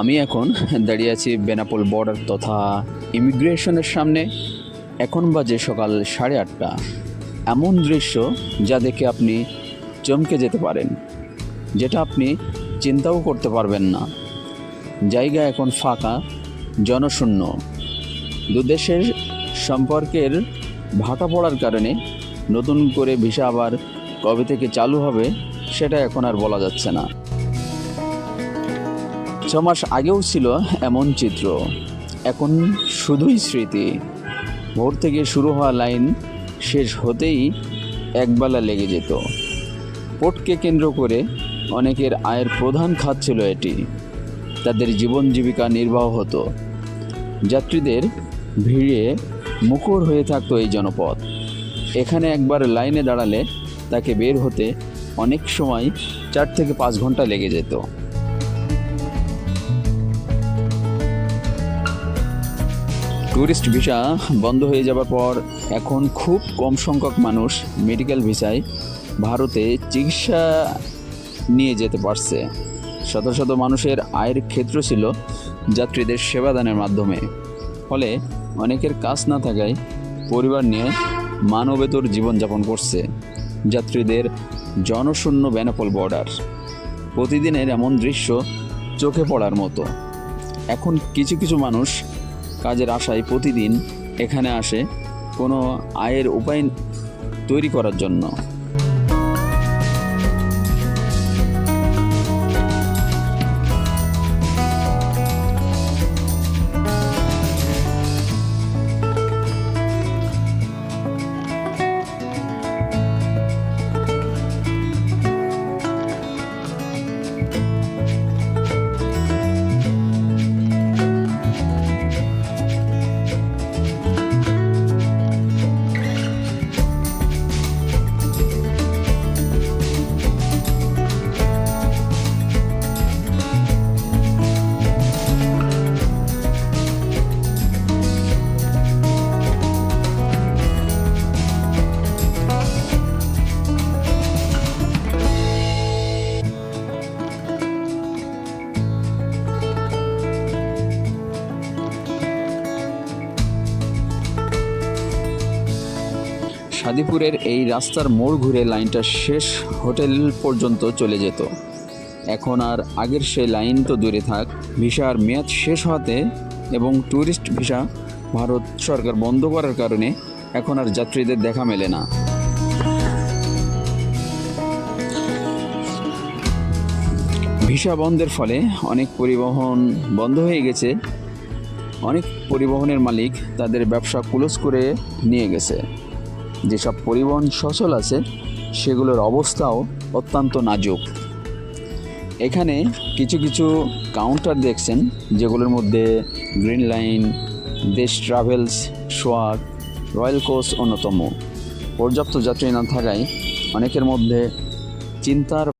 আমি এখন দাঁড়িয়ে আছি বেনাপোল বর্ডার তথা ইমিগ্রেশনের সামনে। এখন বাজে সকাল সাড়ে আটটা। এমন দৃশ্য যা দেখে আপনি চমকে যেতে পারেন, যেটা আপনি চিন্তাও করতে পারবেন না। জায়গা এখন ফাঁকা, জনশূন্য। দুদেশের সম্পর্কের ভাটা পড়ার কারণে নতুন করে ভিসা আবার কবে থেকে চালু হবে, সেটা এখন আর বলা যাচ্ছে না। ছ মাস আগেও ছিল এমন চিত্র। এখন শুধুই স্মৃতি। ভোর থেকে শুরু হওয়া লাইন শেষ হতেই একবেলা লেগে যেত। পোটকে কেন্দ্র করে অনেকের আয়ের প্রধান খাত ছিল এটি। তাদের জীবন জীবিকা নির্বাহ হতো। যাত্রীদের ভিড়ে মুখর হয়ে থাকতো এই জনপদ। এখানে একবার লাইনে দাঁড়ালে তাকে বের হতে অনেক সময় চার থেকে পাঁচ ঘণ্টা লেগে যেত। ট্যুরিস্ট ভিসা বন্ধ হয়ে যাবার পর এখন খুব কম সংখ্যক মানুষ মেডিকেল ভিসায় ভারতে চিকিৎসা নিয়ে যেতে পারছে। শত শত মানুষের আয়ের ক্ষেত্র ছিল যাত্রীদের সেবাদানের মাধ্যমে। ফলে অনেকের কাজ না থাকায় পরিবার নিয়ে মানবেতর জীবনযাপন করছে যাত্রীদের জনশূন্য বেনাপোল বর্ডার প্রতিদিনের এমন দৃশ্য চোখে পড়ার মতো। এখন কিছু কিছু মানুষ কাজের আশায় প্রতিদিন এখানে আসে কোনো আয়ের উপায় তৈরি করার জন্য। সাদিপুরের এই রাস্তার মোড় ঘুরে লাইনটা শেষ হোটেল পর্যন্ত চলে যেত। এখন আর আগের সেই লাইন তো দূরে থাক। ভিসার মেয়াদ শেষ হওয়াতে এবং ট্যুরিস্ট ভিসা ভারত সরকার বন্ধ করার কারণে এখন আর যাত্রীদের দেখা মেলে না। ভিসা বন্ধের ফলে অনেক পরিবহন বন্ধ হয়ে গেছে। অনেক পরিবহনের মালিক তাদের ব্যবসা ক্লোজ করে নিয়ে গেছে। যেসব পরিবহন সচল আছে, সেগুলোর অবস্থাও অত্যন্ত নাজুক। এখানে কিছু কিছু কাউন্টার দেখছেন, যেগুলোর মধ্যে গ্রিন লাইন দেশ ট্রাভেলস সোয়াক রয়্যাল কোচ অন্যতম। পর্যাপ্ত যাত্রী না থাকায় অনেকের মধ্যে চিন্তার